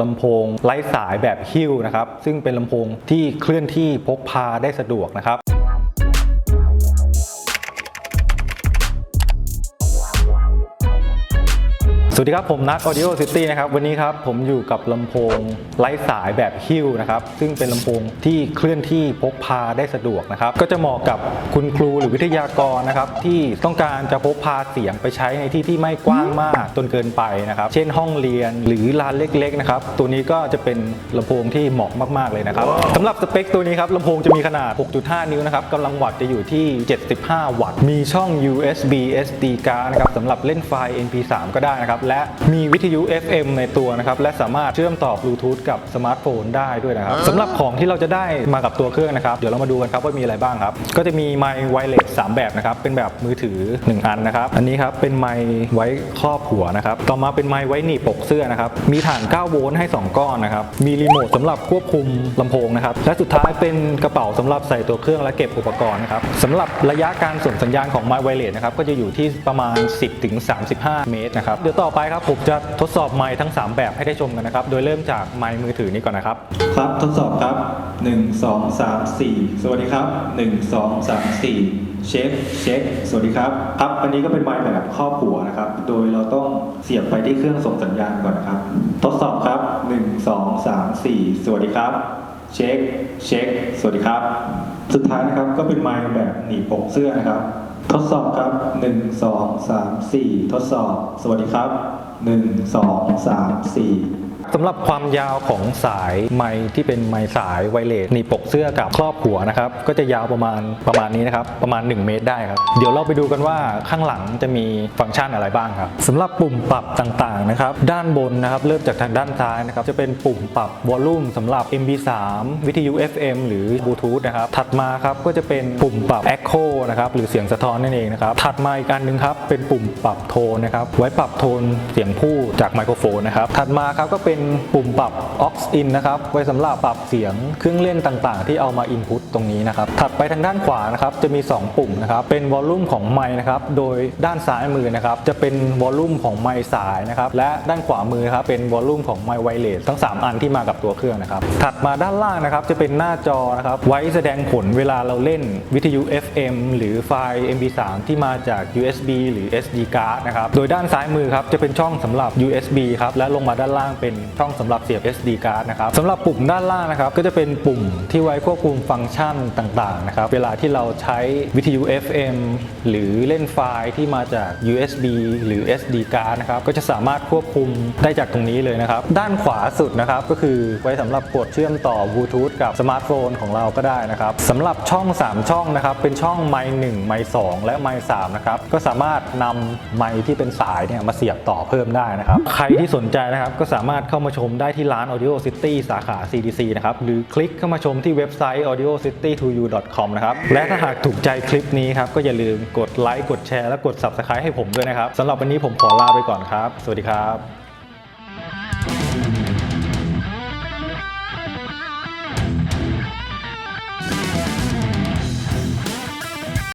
ลำโพงไร้สายแบบฮิ้วนะครับ ซึ่งเป็นลำโพงที่เคลื่อนที่พกพาได้สะดวกนะครับ สวัสดีครับ ผมนัท Audio City นะครับ วันนี้ครับ ผมอยู่กับลำโพงไร้สายแบบฮิ้วนะครับ ซึ่งเป็นลำโพงที่เคลื่อนที่พกพาได้สะดวกนะครับ ก็จะเหมาะกับคุณครูหรือวิทยากรนะครับ ที่ต้องการจะพกพาเสียงไปใช้ในที่ที่ไม่กว้างมากจนเกินไปนะครับ เช่นห้องเรียนหรือลานเล็กๆนะครับ ตัวนี้ก็จะเป็นลำโพงที่เหมาะมากๆเลยนะครับสำหรับสเปคตัวนี้ครับลำโพงจะมีขนาด 6.5 นิ้วนะครับกำลังวัตต์จะอยู่ที่ 75 วัตต์ มีช่อง USB SD card นะครับสำหรับเล่นไฟล์ MP3 ก็ได้นะครับและมีวิทยุ FM ในตัวนะครับและสามารถเชื่อมต่อบลูทูธกับสมาร์ทโฟนได้ด้วยนะครับสำหรับของที่เราจะได้มากับตัวเครื่องนะครับ เดี๋ยวเรามาดูกันครับว่ามีอะไรบ้างครับ ก็จะมีไมค์ไวเลส3แบบนะครับ เป็นแบบมือถือ 1 อันนะครับ อันนี้ครับเป็นไมค์ไว้ครอบหัวนะครับ ต่อมาเป็นไมค์ไว้หนีบปกเสื้อนะครับ มีฐาน 9 โวลต์ให้ 2 ก้อนนะครับ มีรีโมทสำหรับควบคุมลำโพงนะครับ และสุดท้ายเป็นกระเป๋าสำหรับใส่ตัวเครื่องและเก็บอุปกรณ์นะครับสำหรับระยะการส่งสัญญาณของไมค์ไวเลสนะครับก็จะอยู่ที่ประมาณ 10-35 เมตรนะครับเดี๋ยวต่อไปครับผมจะทดสอบไมค์ทั้ง 3 แบบให้ได้ชมกันนะครับ โดยเริ่มจากไมค์มือถือนี้ก่อนนะครับ ครับทดสอบครับ 1 2 3 4 สวัสดีครับ 1 2 3 4 เช็คเช็คสวัสดีครับครับอันนี้ก็เป็นไมค์แบบครอบหัวนะครับ โดยเราต้องเสียบไปที่เครื่องส่งสัญญาณก่อนนะครับ ทดสอบครับ 1 2 3 4 สวัสดีครับ เช็คเช็คสวัสดีครับ สุดท้ายนะครับก็เป็นไมค์แบบหนีบปกเสื้อนะครับ ทดสอบครับ 1 2 3 4 ทดสอบ สวัสดีครับ 1 2 3 4 สำหรับความยาวของสายไม้ที่เป็นไม้สายไวเลสหนีปกเสื้อกับครอบหัวนะครับก็จะยาวประมาณประมาณนี้นะครับประมาณ 1 เมตรได้ครับเดี๋ยวเราไปดูกันว่าข้างหลังจะมีฟังก์ชันอะไรบ้างครับสำหรับปุ่มปรับต่างๆนะครับด้านบนนะครับเริ่มจากทางด้านซ้ายนะครับจะเป็นปุ่มปรับวอลลุ่มสำหรับ MP3 วิทยุ FM หรือบลูทูธนะครับถัดมาครับก็จะเป็นปุ่มปรับ Echo นะครับหรือเสียงสะท้อนนั่นเองนะครับถัดมาอีกอันหนึงครับเป็นปุ่มปรับโทนนะครับไว้ปรับโทนเสียงผู้จากไมโครโฟนนะครับถัดมาครับก็เป็นปุ่มปรับ aux in นะครับ ไว้สำหรับปรับเสียงเครื่องเล่นต่างๆ ที่เอามา input ตรงนี้นะครับ ถัดไปทางด้านขวานะครับ จะมี 2 ปุ่มนะครับ เป็นวอลลุ่มของไมค์นะครับ โดยด้านซ้ายมือนะครับ จะเป็นวอลลุ่มของไมค์สายนะครับ และด้านขวามือครับ เป็นวอลลุ่มของไมค์ไวเลสทั้ง 3 อันที่มากับตัวเครื่องนะครับ ถัดมาด้านล่างนะครับ จะเป็นหน้าจอนะครับ ไว้แสดงผลเวลาเราเล่นวิทยุ FM หรือไฟล์ MP3 ที่มาจาก USB หรือ SD card นะครับ โดยด้านซ้ายมือครับ จะเป็นช่องสำหรับ USB ครับ และลงมาด้านล่างเป็นช่องสำหรับเสียบ SD card นะครับสำหรับปุ่มด้านล่างนะครับก็จะเป็นปุ่มที่ไว้ควบคุมฟังก์ชันต่างๆนะครับเวลาที่เราใช้วิทยุ FM หรือเล่นไฟล์ที่มาจาก USB หรือ SD card นะครับก็จะสามารถควบคุมได้จากตรงนี้เลยนะครับด้านขวาสุดนะครับก็คือไว้สำหรับกดเชื่อมต่อบลูทูธกับสมาร์ทโฟนของเราก็ได้นะครับสำหรับช่อง 3 ช่องนะครับเป็นช่องไมค์1ไมค์2และไมค์3นะครับก็สามารถนำไมค์ที่เป็นสายเนี่ยมาเสียบต่อเพิ่มได้นะครับ ใครที่สนใจนะครับก็สามารถเข้ามาชมได้ที่ร้าน Audio City สาขา CDC นะครับ หรือคลิกเข้ามาชมที่เว็บไซต์ audiocity2u.com นะครับ และถ้าหากถูกใจคลิปนี้ครับ ก็อย่าลืมกดไลค์ กดแชร์ และกด Subscribe ให้ผมด้วยนะครับ สำหรับวันนี้ผมขอลาไปก่อนครับ สวัสดีครับ